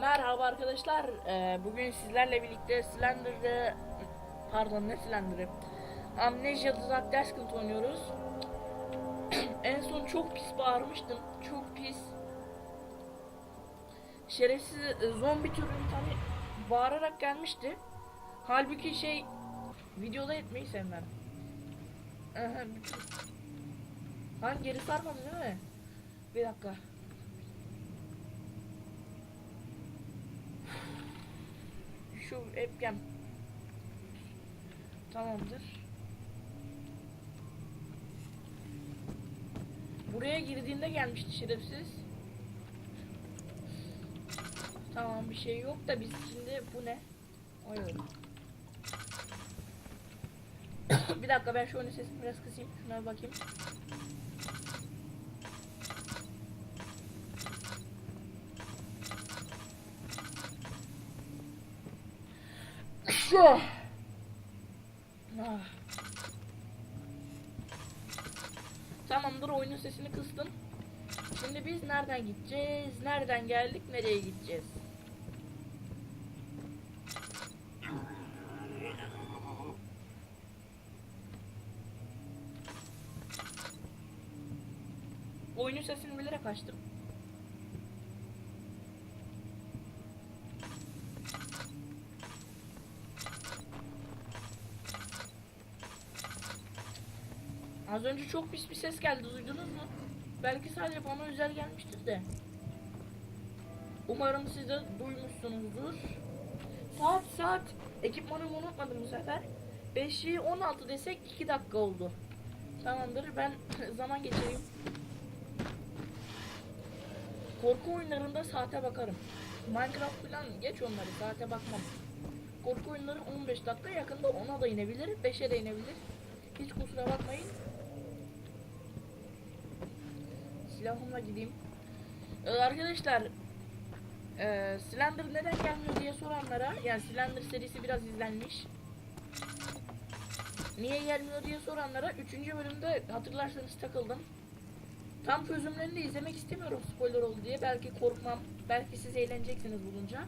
Merhaba arkadaşlar. Ee, bugün sizlerle birlikte Slender'da pardon ne Slender'ı? Amnesia The Dark Descent oynuyoruz. en son çok pis bağırmıştım. Çok pis. Şerefsiz e, zombi türü bir tane bağırarak gelmişti. Halbuki şey videoda etmeyi sevmem. Aha, bütün... Lan geri sarmadı değil mi? Bir dakika. Şu webcam. Tamamdır. Buraya girdiğinde gelmişti şerefsiz. Tamam bir şey yok da biz şimdi bu ne? Oy oy. bir dakika ben şu oyunun sesini biraz kısayım. Şuna bakayım. Şu. Ah. Tamamdır oyunun sesini kıstım. Şimdi biz nereden gideceğiz? Nereden geldik? Nereye gideceğiz? Oyunun sesini bilerek açtım. Önce çok pis bir ses geldi duydunuz mu? Belki sadece bana özel gelmiştir de. Umarım siz de duymuşsunuzdur. Saat saat. Ekipmanımı unutmadım bu sefer. 5'i 16 desek 2 dakika oldu. Tamamdır ben zaman geçireyim. Korku oyunlarında saate bakarım. Minecraft falan geç onları saate bakmam. Korku oyunları 15 dakika yakında 10'a da inebilir 5'e de inebilir. Hiç kusura bakmayın. Silahımla gideyim. Ee, arkadaşlar e, Slender neden gelmiyor diye soranlara yani Slender serisi biraz izlenmiş. Niye gelmiyor diye soranlara 3. bölümde hatırlarsanız takıldım. Tam çözümlerini izlemek istemiyorum spoiler oldu diye. Belki korkmam. Belki siz eğleneceksiniz bulunca.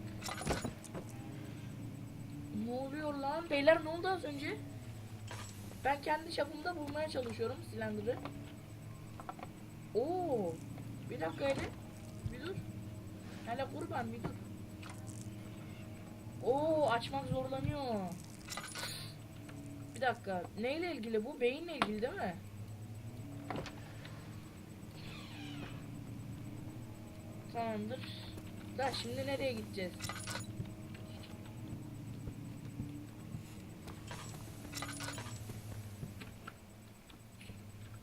Ne oluyor lan? Beyler ne oldu az önce? Ben kendi çapımda bulmaya çalışıyorum Slender'ı. Oo. Bir dakika hele. Bir dur. Hele kurban bir dur. Oo açmak zorlanıyor. Bir dakika. Neyle ilgili bu? Beyinle ilgili değil mi? Tamamdır. Da şimdi nereye gideceğiz?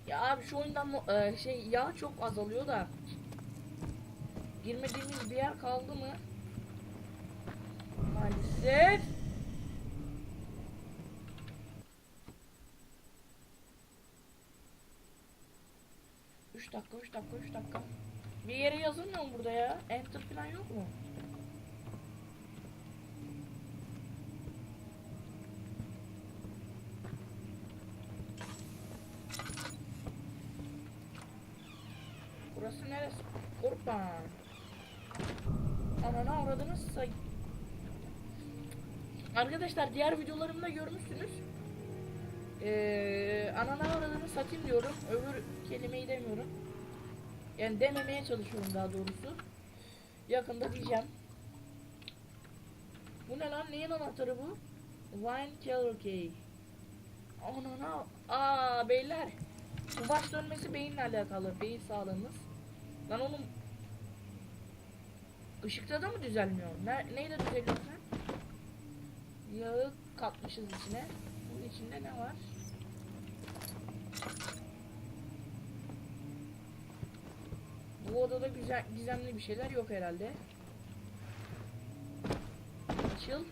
Ya abi şu oyundan e, şey yağ çok azalıyor da girmediğimiz bir yer kaldı mı? Maalesef. Üç dakika, üç dakika, üç dakika. Bir yere yazılmıyor mu burada ya? Enter falan yok mu? Burası neresi? Kurban. Ananı avradınız say. Arkadaşlar diğer videolarımda görmüşsünüz. Ee, ananı avradını satayım diyorum. Öbür kelimeyi demiyorum. Yani dememeye çalışıyorum daha doğrusu. Yakında diyeceğim. Bu ne lan? Neyin anahtarı bu? Wine Killer Key. Anana. Aa beyler. Bu baş dönmesi beyinle alakalı. Beyin sağlığımız. Lan oğlum. Işıkta da mı düzelmiyor? Ne, neyle düzeliyor sen? Yağı katmışız içine. Bunun içinde ne var? Bu odada güzel, gizemli bir şeyler yok herhalde. Açıl.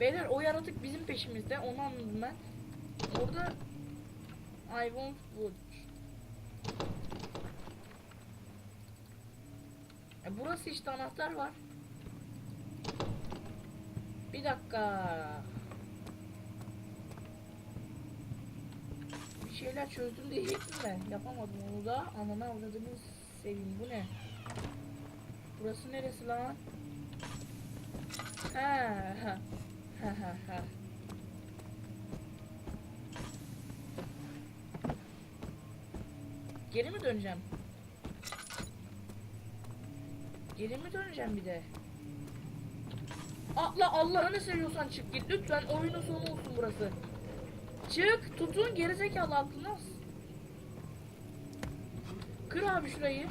Beyler o yaratık bizim peşimizde. Onu anladım ben. Orada I want wood. E burası işte anahtar var. Bir dakika. Bir şeyler çözdüm diyecektim de yapamadım onu da. Anana avradınız seveyim bu ne? Burası neresi lan? Ha ha ha ha ha. Geri mi döneceğim? Geri mi döneceğim bir de? Allah Allah'ını seviyorsan çık git lütfen oyunun sonu olsun burası. Çık tutun gerizekalı aklını az. Kır abi şurayı.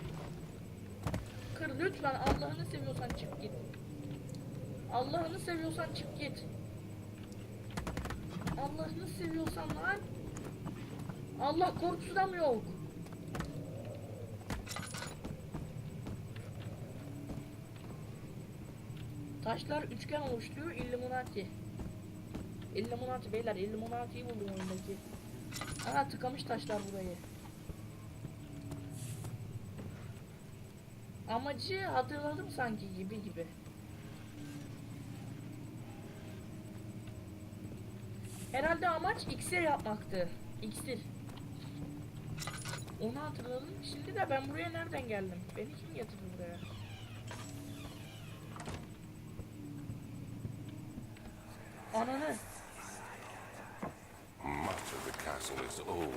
Kır lütfen Allah'ını seviyorsan çık git. Allah'ını seviyorsan çık git. Allah'ını seviyorsan lan. Allah korkusu da mı yok? Taşlar üçgen oluşturuyor Illuminati. Illuminati beyler Illuminati'yi buldum oyundaki. Aha tıkamış taşlar burayı. Amacı hatırladım sanki gibi gibi. Herhalde amaç iksir yapmaktı. İksir. Onu hatırladım. Şimdi de ben buraya nereden geldim? Beni kim getirdi buraya? Ananı. Much of the castle is old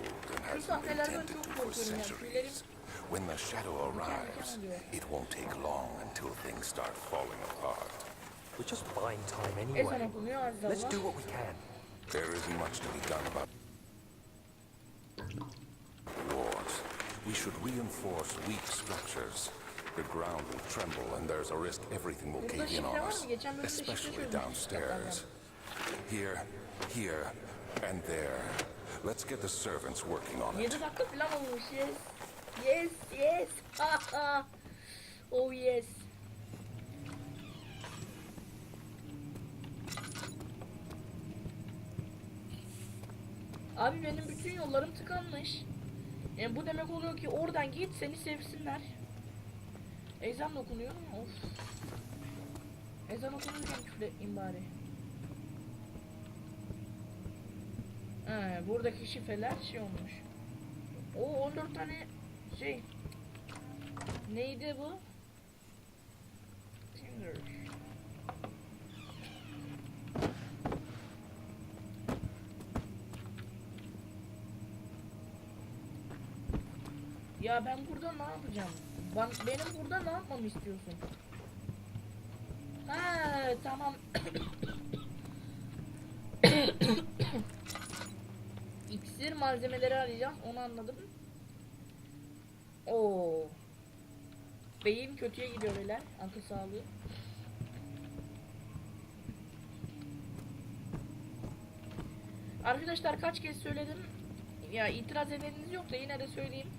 and Şu has been tended to for korkuyorum ya. Tüylerim centuries. When the shadow arrives, it won't take long until things start falling apart. We're just buying time anyway. Let's do what we can. There isn't much to be done about wars. We should reinforce weak structures. The ground will tremble and there's a risk everything will cave in on us, mı? Geçen bölümde şifre especially çözmüştük downstairs. Here, here, and there. Let's get the servants working on it. 7 dakika falan olmuş yes. Yes yes. Oh yes. Abi benim bütün yollarım tıkanmış. Yani bu demek oluyor ki oradan git seni sevsinler. Ezan okunuyor mu? Of. Ezan okunurken küfür etmeyeyim bari. He, buradaki şifreler şey olmuş. O 14 tane şey. Neydi bu? Tinder. Ya ben burada ne yapacağım? Ben, benim burada ne yapmamı istiyorsun? Ha tamam. İksir malzemeleri arayacağız. Onu anladım. Oo. Beyin kötüye gidiyor beyler. Akıl sağlığı. Arkadaşlar kaç kez söyledim. Ya itiraz edeniniz yok da yine de söyleyeyim.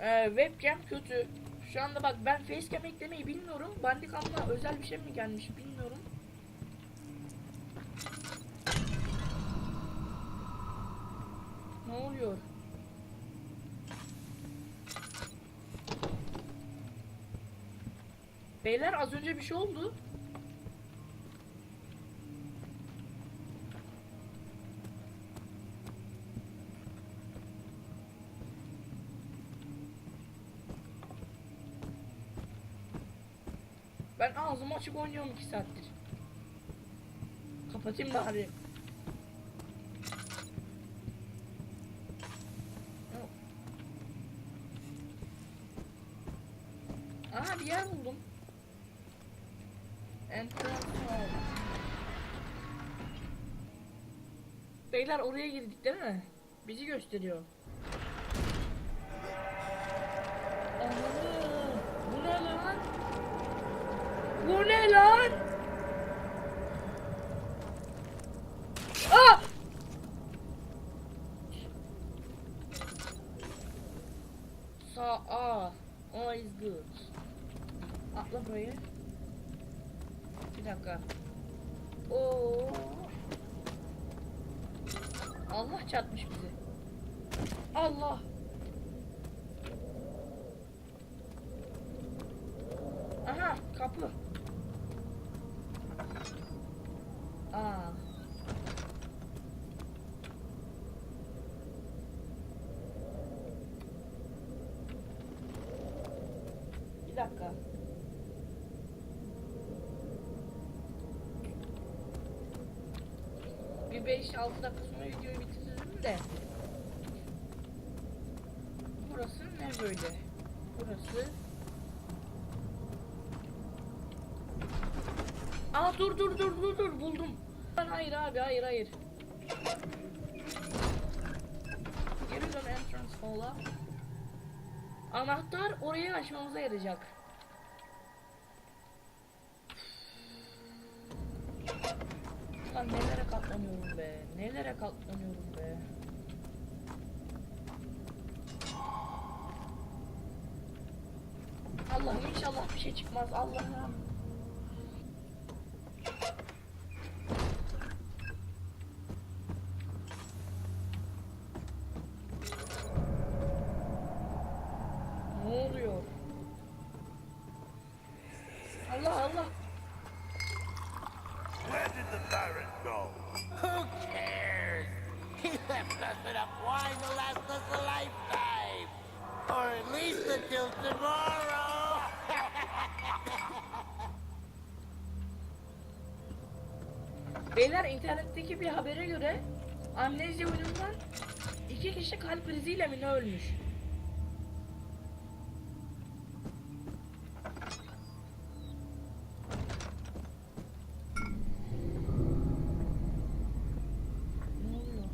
Ee, webcam kötü. Şu anda bak ben facecam eklemeyi bilmiyorum. Bandicam'la özel bir şey mi gelmiş bilmiyorum. Ne oluyor? Beyler az önce bir şey oldu. Ben ağzımı açık oynuyorum 2 saattir. Kapatayım bari. Yok. Aha bir yer buldum. Entrance hall. Beyler oraya girdik değil mi? Bizi gösteriyor. Anladım. Bu ne lan? Bu ne lan? Ah! Sağ A. O is good. Atla burayı. Bir dakika. Oo. Allah çarpmış bizi. Allah. Aha kapı. Aa. Bir dakika. Bir 5-6 dakika sonra videoyu bitiririm de. Burası ne böyle? Burası. Aa dur dur dur dur dur buldum. Lan Hayır abi hayır hayır. Geri dön entrance hall'a. Anahtar orayı açmamıza yarayacak. Lan nelere katlanıyorum be. Nelere katlanıyorum be. Allah'ım inşallah bir şey çıkmaz. Allah'ım. Ne oluyor? Allah Allah. Where did the Baron go? Who cares? He left us enough wine to last us a lifetime. Or at least until tomorrow. Beyler internetteki bir habere göre amnezya oyunundan iki kişi kalp kriziyle mi ne ölmüş? Ne oluyor?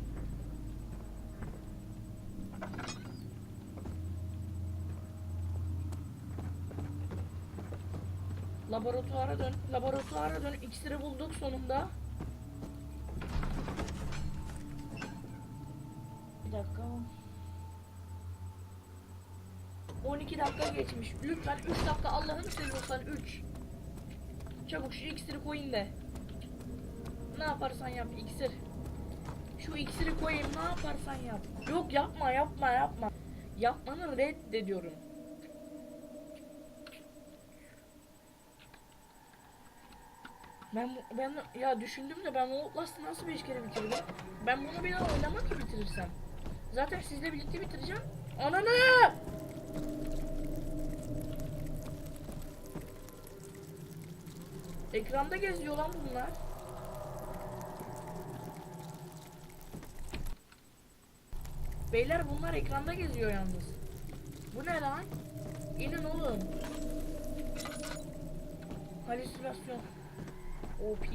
Laboratuvara dön. Laboratuvara dön. İksiri bulduk sonunda. Bir dakika. 12 dakika geçmiş. Lütfen 3 dakika Allah'ını seviyorsan 3. Çabuk şu iksiri koyun de. Ne yaparsan yap iksir. Şu iksiri koyayım ne yaparsan yap. Yok yapma yapma yapma. Yapmanı reddediyorum. Ben ben ya düşündüm de ben Outlast'ı nasıl beş kere bitirdim? Ben bunu bir daha oynamam ki bitirirsem. Zaten sizle birlikte bitireceğim. Ananı! Ekranda geziyor lan bunlar. Beyler bunlar ekranda geziyor yalnız. Bu ne lan? İnin oğlum. Halüsinasyon. OP.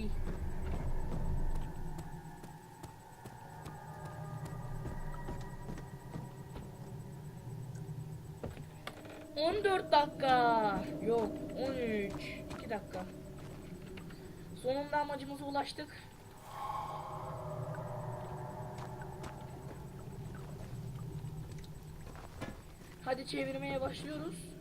On dört dakika. Yok, 13. 2 dakika. Sonunda amacımıza ulaştık. Hadi çevirmeye başlıyoruz.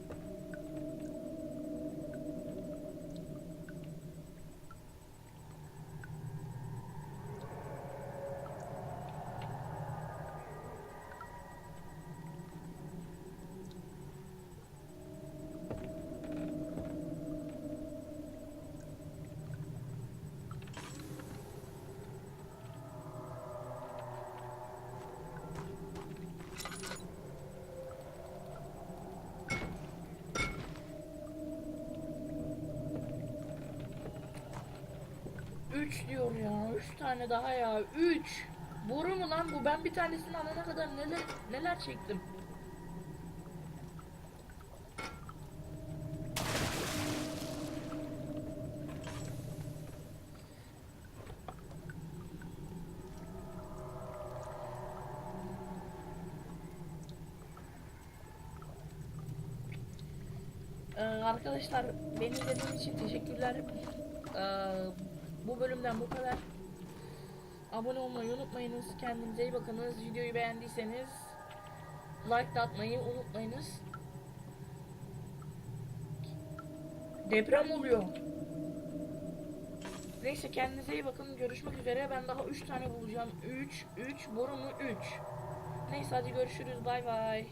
Üç diyor ya. Üç tane daha ya. Üç. Boru mu lan bu? Ben bir tanesini alana kadar neler neler çektim. Ee, arkadaşlar beni izlediğiniz için teşekkürler. Ee, bu bölümden bu kadar. Abone olmayı unutmayınız. Kendinize iyi bakınız. Videoyu beğendiyseniz like de atmayı unutmayınız. Deprem oluyor. Neyse kendinize iyi bakın. Görüşmek üzere. Ben daha 3 tane bulacağım. 3, 3, boru mu 3. Neyse hadi görüşürüz. Bay bay.